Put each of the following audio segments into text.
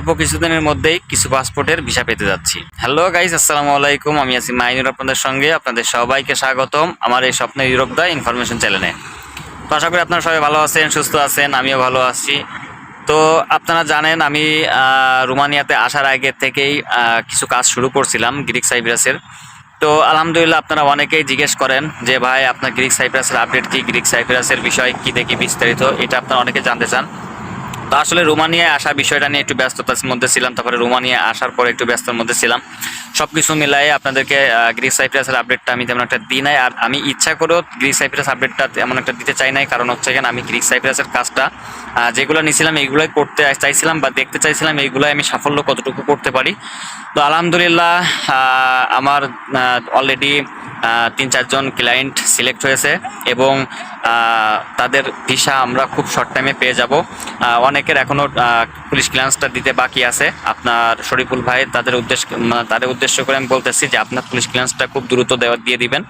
অল্প কিছুদিনের মধ্যেই কিছু পাসপোর্টের ভিসা পেতে যাচ্ছি। হ্যালো গাইস আসসালামু আলাইকুম। আমি আছি মাইনুর আপনাদের সঙ্গে। আপনাদের সবাইকে স্বাগতম আমার এই স্বপ্নের ইউরোপ দা ইনফরমেশন চ্যানেলে তো আশা করি আপনারা সবাই ভালো আছেন, সুস্থ আছেন, আমিও ভালো আছি। তো আপনারা জানেন, আমি রোমানিয়াতে আসার আগে থেকেই কিছু কাজ শুরু করছিলাম গ্রিক সাইপ্রাসের তো আলহামদুলিল্লাহ আপনারা অনেকেই জিজ্ঞেস করেন যে, ভাই, আপনার গ্রিক সাইপ্রাসের আপডেট কি? গ্রিক সাইপ্রাসের বিষয় কী দেখি বিস্তারিত? এটা আপনারা অনেকে জানতে চান। তো আসলে রোমানিয়ায় আসা বিষয়টা নিয়ে একটু ব্যস্ততার মধ্যে ছিলাম, তারপরে রোমানিয়া আসার পরে একটু ব্যস্ততার মধ্যে ছিলাম। সব কিছু মিলাই আপনাদেরকে গ্রিক সাইপ্রাসের আপডেটটা আমি তেমন একটা দিই নাই। আর আমি ইচ্ছা করেও গ্রিক সাইপ্রাস আপডেটটা তেমন একটা দিতে চাই নাই, কারণ হচ্ছে এখানে আমি গ্রিক সাইপ্রাসের কাজটা যেগুলো নিয়েছিলাম এইগুলোই করতে চাইছিলাম বা দেখতে চাইছিলাম, এইগুলোই আমি সাফল্য কতটুকু করতে পারি। তো আলহামদুলিল্লাহ আমার অলরেডি তিন, চারজন ক্লায়েন্ট সিলেক্ট হয়েছে এবং তাদের ভিসা আমরা খুব শর্ট টাইমে পেয়ে যাব। অনেকের এখনও পুলিশ ক্লিয়ারেন্সটা দিতে বাকি আছে। আপনার শরীফুল ভাই তাদের উদ্দেশ্য মানে তাদের উদ্দেশ্য করে আমি বলতেছি যে আপনার পুলিশ ক্লিয়ারেন্সটা খুব দ্রুত দেওয়া, দিয়ে দিবেন।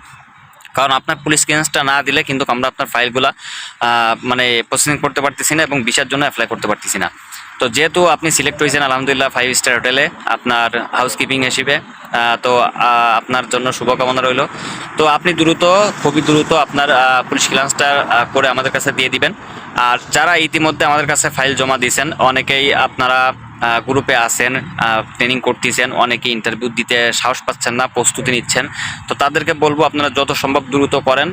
কারণ আপনার পুলিশ ক্লিয়ারেন্সটা না দিলে কিন্তু আমরা আপনার ফাইলগুলা মানে প্রসেসিং করতে পারতেছি না এবং ভিসার জন্য অ্যাপ্লাই করতে পারতেছি না। তো যেহেতু আপনি সিলেক্ট হয়েছেন আলহামদুলিল্লাহ ফাইভ স্টার হোটেলে আপনার হাউসকিপিং হিসেবে তো আপনার জন্য শুভকামনা রইল। তো আপনি দ্রুত খুবই দ্রুত আপনার পুলিশ ক্লিয়ারেন্সটা আহ, করে আমাদের কাছে দিয়ে দিবেন। আর যারা ইতিমধ্যে আমাদের কাছে ফাইল জমা দিয়েছেন অনেকেই আপনারা গ্রুপে আছেন ট্রেনিং করতেছেন অনেকে ইন্টারভিউ দিতে সাহস পাচ্ছেন না প্রস্তুতি নিচ্ছেন। তো তাদেরকে বলব আপনারা যত সম্ভব দ্রুত করেন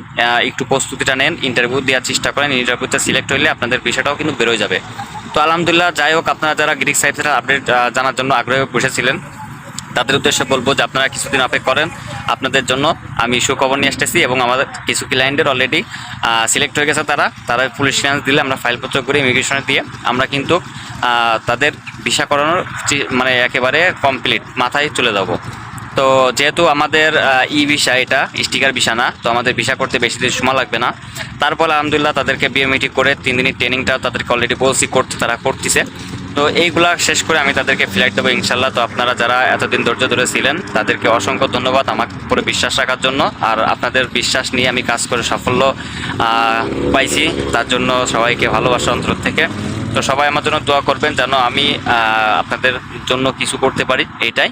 একটু প্রস্তুতিটা নেন ইন্টারভিউ দেওয়ার চেষ্টা করেন ইন্টারভিউতে সিলেক্ট হইলে আপনাদের পেশাটাও কিন্তু বেরোয় যাবে। তো আলহামদুলিল্লাহ, যাই হোক, আপনারা যারা গ্রিক সাইটের আপডেট জানার জন্য আগ্রহে বসেছিলেন, তাদের উদ্দেশ্যে বলব যে আপনারা কিছুদিন অপেক্ষা করেন আপনাদের জন্য। আমি সুখবর নিয়ে আসতেছি এবং আমাদের কিছু ক্লায়েন্টের অলরেডি সিলেক্ট হয়ে গেছে তারা। তারা পুলিশ ক্লিয়ারেন্স দিলে আমরা ফাইলপত্র করে ইমিগ্রেশনে দিয়ে আমরা কিন্তু তাদের ভিসা করানোর মানে একেবারে কমপ্লিট মাথায় চলে যাব তো যেহেতু আমাদের ই ভিসা এটা, স্টিকার ভিসা না, তো আমাদের ভিসা করতে বেশি দিন সময় লাগবে না। তারপর আলহামদুলিল্লাহ তাদেরকে বিওমেট্রিক করে তিন দিনের ট্রেনিংটা তাদেরকে অলরেডি বলছি, করতে তারা করতেছে। তো এইগুলা শেষ করে আমি তাদেরকে ফ্লাইট দেবো ইনশাল্লাহ তো আপনারা যারা এতদিন ধৈর্য ধরে ছিলেন, তাদেরকে অসংখ্য ধন্যবাদ আমার উপরে বিশ্বাস রাখার জন্য। আর আপনাদের বিশ্বাস নিয়ে আমি কাজ করে সাফল্য পাইছি। তার জন্য সবাইকে ভালোবাসা অন্তর থেকে। তো সবাই আমার জন্য দোয়া করবেন যেন আমি আপনাদের জন্য কিছু করতে পারি এইটাই